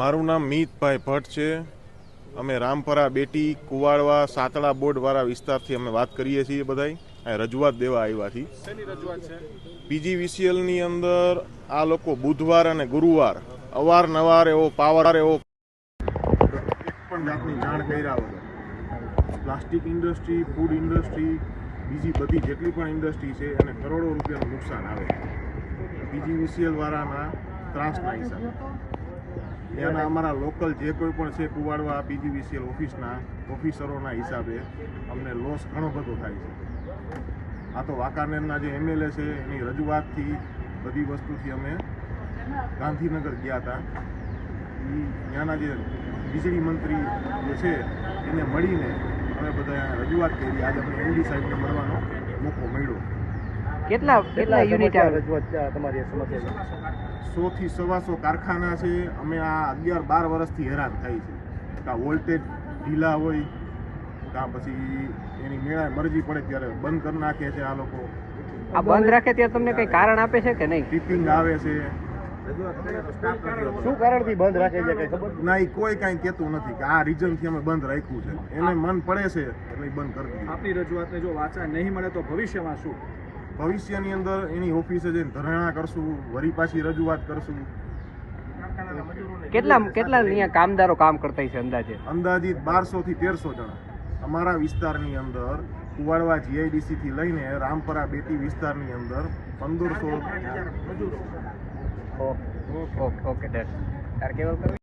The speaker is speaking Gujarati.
મારું નામ મીતભાઈ ભટ્ટ છે. અમે રામપરા બેટી કુવાડવા સાતળા બોર્ડવાળા વિસ્તારથી અમે વાત કરીએ છીએ બધાય. રજૂઆત દેવા આવ્યા છીએ. શેની રજૂઆત છે? પીજીવીસીએલની અંદર આ લોકો બુધવાર અને ગુરુવાર અવારનવાર એવો પાવર એવો એક પણ જાતની જાણ કર્યા વગર. પ્લાસ્ટિક ઇન્ડસ્ટ્રી ફૂડ ઇન્ડસ્ટ્રી બીજી બધી જેટલી પણ ઇન્ડસ્ટ્રી છે એને કરોડો રૂપિયાનું નુકસાન આવે પીજીવીસીએલ વાળાના ત્રાસના હિસાબે. ત્યાંના અમારા લોકલ જે કોઈ પણ છે કુવાડવા પીજીવીસીએલ ઓફિસના ઓફિસરોના હિસાબે અમને લોસ ઘણો બધો થાય છે. આ તો વાંકાનેરના જે એમએલએ છે એની રજૂઆતથી બધી વસ્તુથી અમે ગાંધીનગર ગયા હતા. એ ત્યાંના જે વીજળી મંત્રી જે છે એને મળીને અમે બધા રજૂઆત કરી. આજે અમને એમડી સાહેબને મળવાનો મોકો મળ્યો. કેટલા કેટલા યુનિટ આવે? રજૂઆત છે તમારી સમસ્યા છે સો થી સવાસો કારખાના છે. અમે આ અગિયાર બાર વર્ષથી હેરાન થાય છે. કાં વોલ્ટેજ ઢીલા હોય કાં પછી એની મેળા મરજી પડે ત્યારે બંધ કરી નાખે છે આ લોકો. આ બંધ રાખે ત્યારે તમને કઈ કારણ આપે છે કે નહીં? ટિપિંગ આવે છે. શું કારણથી બંધ રાખે છે કઈ ખબર? ના કોઈ કાંઈ કહેતું નથી કે આ રીઝનથી અમે બંધ રાખ્યું છે. એને મન પડે છે એટલે બંધ કરી દીધું. આપની રજૂઆતને જો વાચા નહીં મળે તો ભવિષ્યમાં શું? ભવિષ્યની અંદર એની ઓફિસે જઈને ધરણા કરશું વરી પાછી રજૂઆત કરશું. કેટલા કેટલા અહીંયા કામદારો કામ કરતા છે અંદાજે? અંદાજિત બારસો થી તેરસો જણા. અમારા વિસ્તારની અંદર કુવાડવા જીઆઈડીસી થી લઈને રામપરા બેટી વિસ્તારની અંદર પંદરસો ઓકે ઓકે ઓકે કરવી